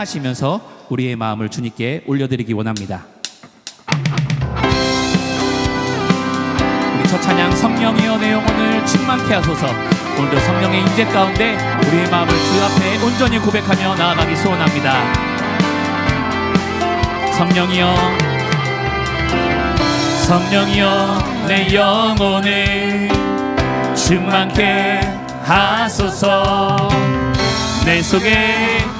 찬양하시면서 우리의 마음을 주님께 올려드리기 원합니다. 우리 첫 찬양 성령이여 내 영혼을 충만케 하소서 오늘도 성령의 인재 가운데 우리의 마음을 주 앞에 온전히 고백하며 나아가기 소원합니다. 성령이여 성령이여 내 영혼을 충만케 하소서 내 속에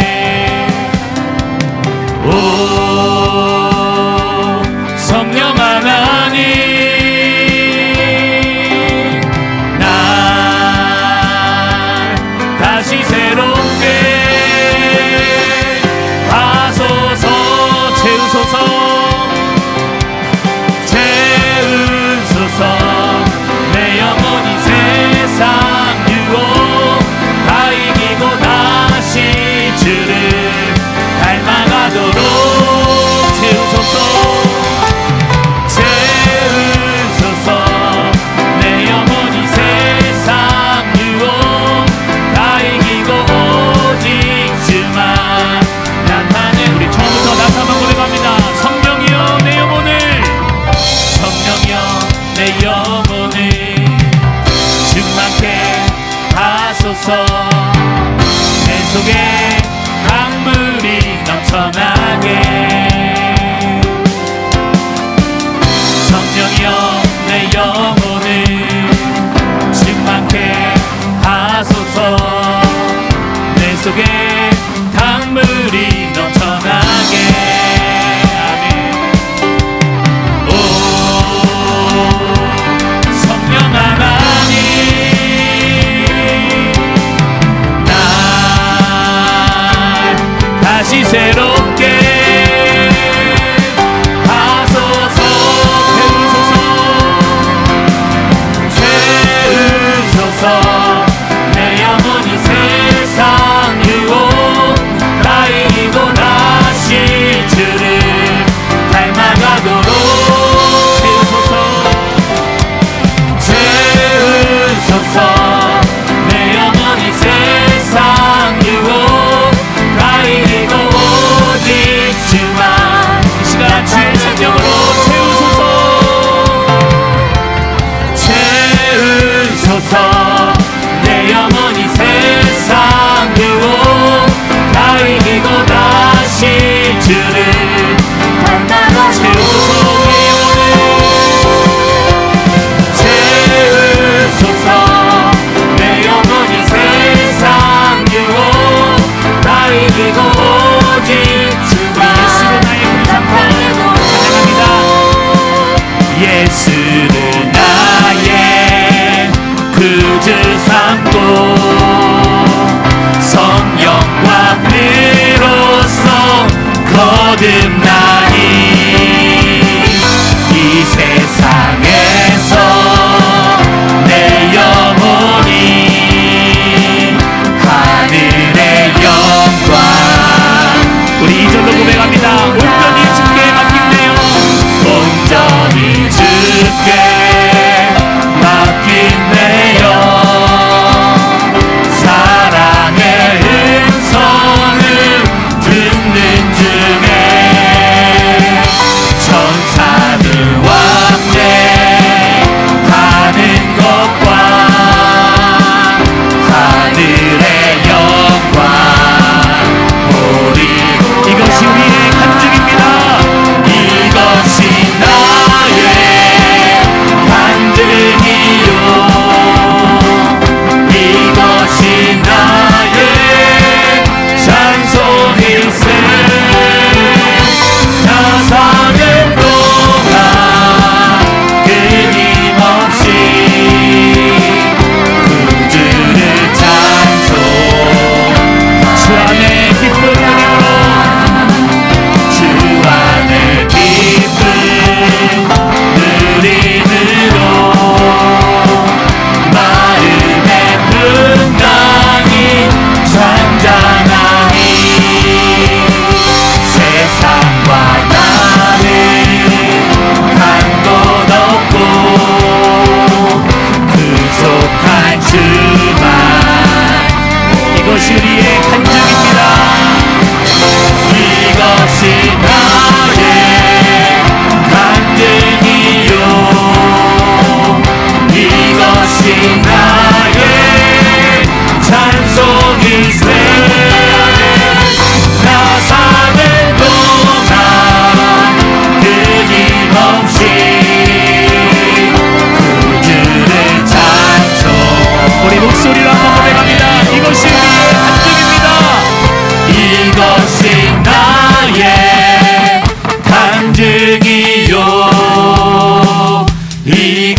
다 오직 주만 예수로 나의 구주삼고 찬양합니다. 예수를 나의 구주 삼고 성령과 피로써 거듭나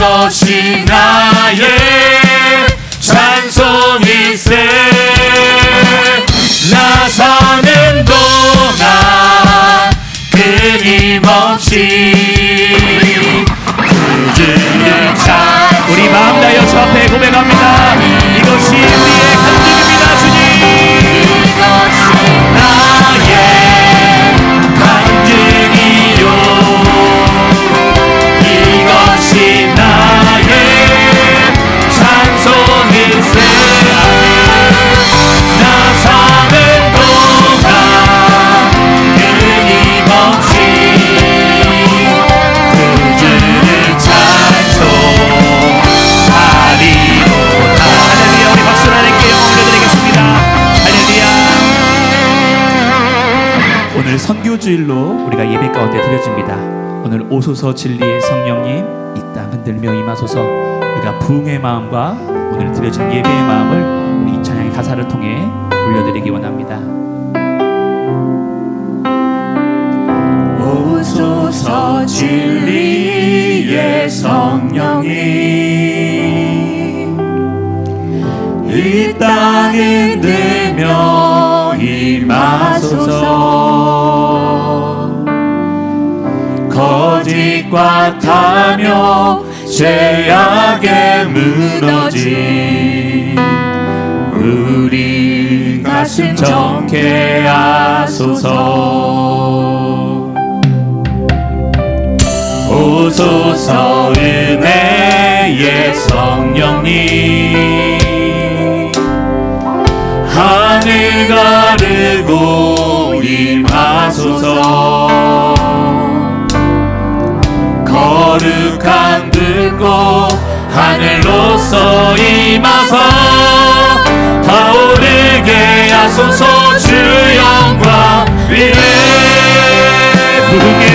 것이 나의 찬송일세 나 사는 동안 끊임없이 찬 우리 마음 다여 주 앞에 고백합니다. 이것이 우리 선교주일로 우리가 예배 가운데 드려집니다. 오늘 오소서 진리의 성령님 이 땅 흔들며 임하소서 우리가 부흥의 마음과 오늘 드려진 예배의 마음을 우리 이 찬양의 가사를 통해 올려드리기 원합니다. 오소서 진리의 성령이 이 땅에 들며 임하소서 거짓과 타며 죄악에 무너진 우리 가슴 정케 하소서. 오소서 은혜의 성령님 하늘 가르고 하늘로서 임하서 타오르게 하소서 주 영광 위에. 타오르게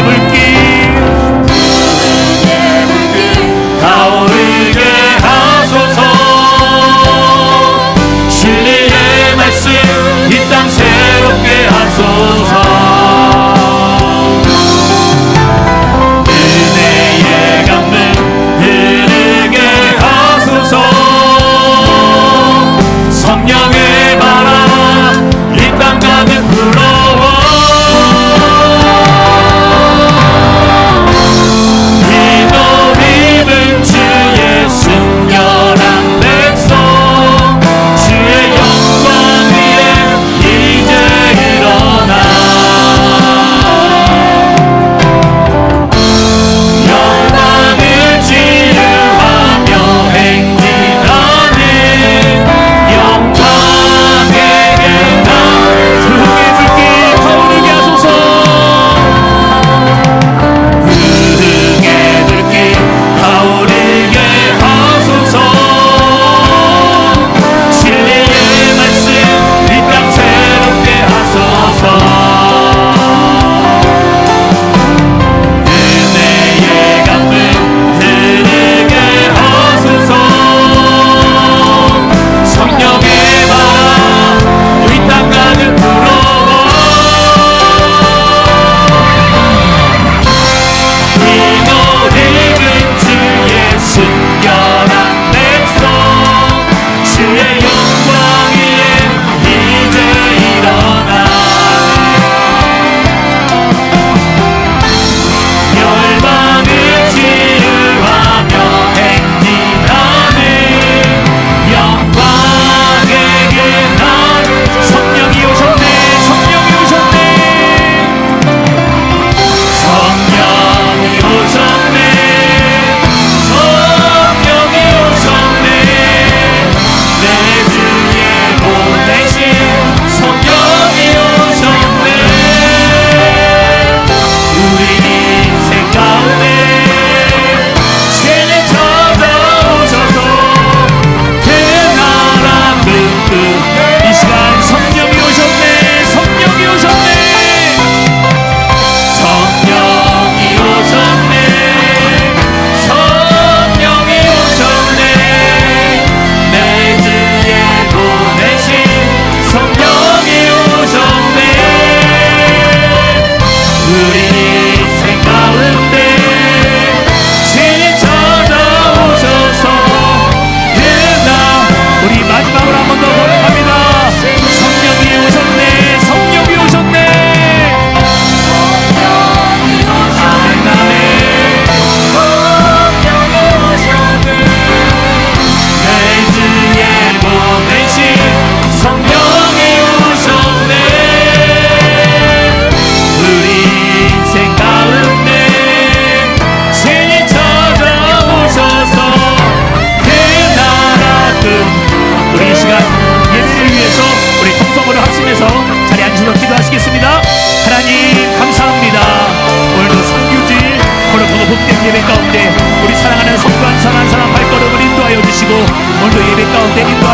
주시